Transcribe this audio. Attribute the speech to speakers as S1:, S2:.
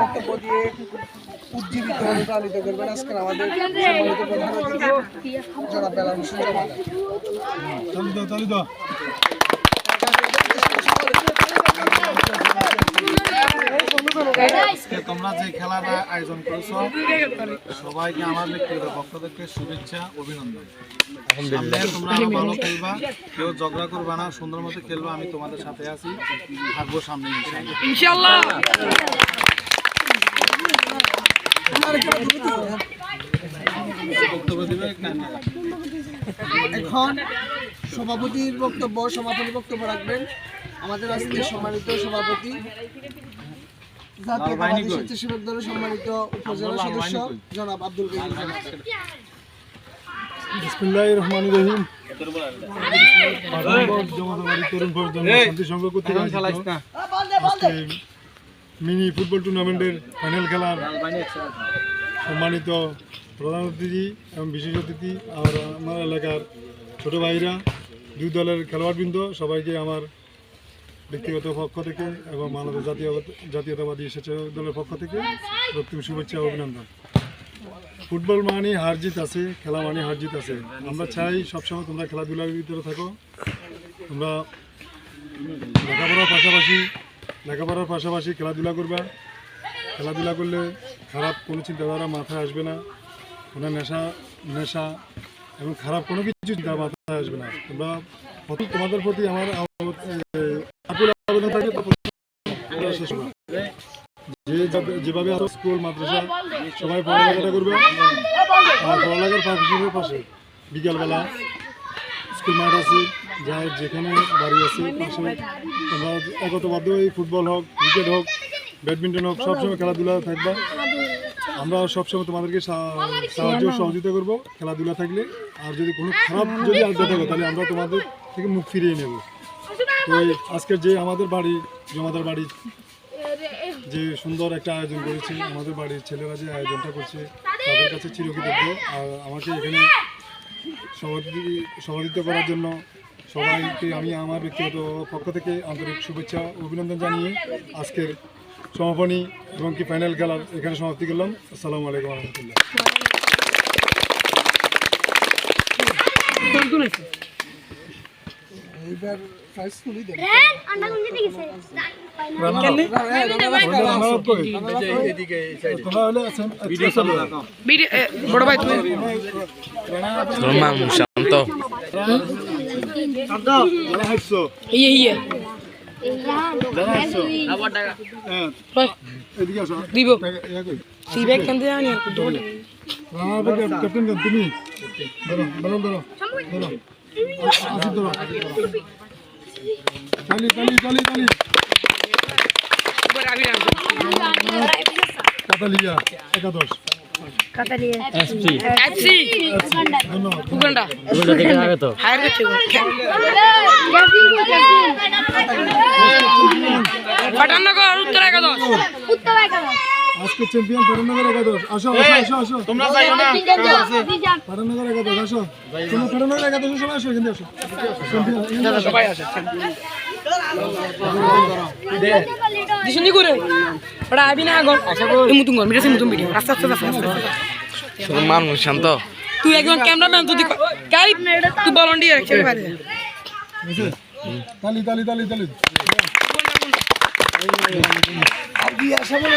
S1: বক্তব্য দিয়ে উজ্জীবিত অনুপ্রাণিত করবেন আজকে আমাদের সম্মানিত প্রধান অতিথি জনাব বেলাল হোসেন জামাল।
S2: তালি দাও তালি দাও আজকে তোমরা যে খেলাটা আয়োজন করেছ সবাইকে আমার ব্যক্তিগত পক্ষ থেকে শুভেচ্ছা অভিনন্দন। তোমরা ভালো খেলবা কেউ ঝগড়া করবা না সুন্দর মতো খেলবা আমি তোমাদের সাথে আছি থাকব সামনে
S1: এখন সভাপতির বক্তব্য সমাপনী বক্তব্য রাখবেন। আমাদের আজকে সম্মানিত সভাপতি জাতীয়তাবাদী স্বেচ্ছাসেবক দলের সম্মানিত উপজেলা সদস্য জনাব আব্দুল করিম
S3: বিসমিল্লাহির রহমানির রহিম। আজমগড় জমাদাবাড়ি তরুণ শান্তি সংঘ কর্তৃক মিনি ফুটবল টুর্নামেন্টের ফাইনাল খেলার সম্মানিত প্রধান অতিথি এবং বিশেষ অতিথি আর আমার এলাকার ছোট ভাইরা দুই দলের খেলোয়াড়বৃন্দ সবাইকে আমার ব্যক্তিগত পক্ষ থেকে এবং বাংলাদেশ জাতীয় জাতীয়তাবাদী স্বেচ্ছাসেবক দলের পক্ষ থেকে রক্তিম শুভেচ্ছা অভিনন্দন। ফুটবল মানে হার জিত আছে, খেলা মানে হার জিত আছে। আমরা চাই সবসময় তোমরা খেলাধুলার ভিতরে থাকো। তোমরা লেখাপড়ার পাশাপাশি লেখাপড়ার পাশাপাশি খেলাধুলা করবা। খেলাধুলা করলে খারাপ কোনো চিন্তাধারা মাথায় আসবে না। কোনো নেশা নেশা এবং খারাপ কোনো কিছু চিন্তা মাথায় আসবে না। তোমরা তোমাদের প্রতি আমার আহ, আবেদন থাকে শেষ যে যেভাবে আরও স্কুল মাদ্রাসা সবাই পড়ালেখাটা করবে। আর পড়ালেখার পাশে পাশে বিকালবেলা স্কুল মাঠ আছে যার যেখানে বাড়ি আছে পাশে তোমরা একতবদ্ধ হয়ে ফুটবল হোক ক্রিকেট হোক ব্যাডমিন্টন হোক সবসময় খেলাধুলা থাকবা। আমরা সবসময় তোমাদেরকে সাহায্য সহযোগিতা করব। খেলাধুলা থাকলে আর যদি কোনো খারাপ যদি আড্ডা থাকে তাহলে আমরা তোমাদের থেকে মুখ ফিরিয়ে নেব। তো এই আজকের যে আমাদের বাড়ি, জমাদার বাড়ি যে সুন্দর একটা আয়োজন করেছে, আমাদের বাড়ির ছেলেরা যে আয়োজনটা করছে, তাদের কাছে চিরকৃতজ্ঞ। আর আমাকে এখানে সভাপতি করার জন্য সবাইকে আমি আমার ব্যক্তিগত পক্ষ থেকে আন্তরিক শুভেচ্ছা অভিনন্দন জানিয়ে আজকের সমাপনী এবং কি ফাইনাল খেলার এখানে সমাপ্তি করলাম। আসসালামু আলাইকুম রহমতুল্লাহ।
S1: এইবার প্রাইজ তুলি দেন
S4: বড় ভাই তুমি
S5: শান্ত।
S4: ইয়ে ইয়ে দিব সি ব্যাগ কেন দিয়ে আনি আর কুটো
S3: রানা ক্যাপ্টেন তুমি? তালি তালি তালি কাতালিয়া একাদশ।
S4: উত্তর একাদশ
S3: আজকে চ্যাম্পিয়ন পাটানগর একাদশ। আসো আসো আসো আসো।
S2: তোমরা যাইও না।
S3: পাটানগর একাদশ আসো। তোমরা পাটানগর একাদশ সবাই আসো এখানে আসো। চ্যাম্পিয়ন
S4: সবাই আসে। দিশুনি করে ওটা আবি না আগর মুতুন গর মিটাছে মুতুন ভিডিও। আস্তে আস্তে আস্তে আস্তে
S5: শুধু মানুষ শান্ত।
S4: তুই একজন ক্যামেরাম্যান তুই গাই তুই ভলান্টিয়ার খেলে পারে
S3: তালি তালি তালি তালি।
S1: আর আশা বলে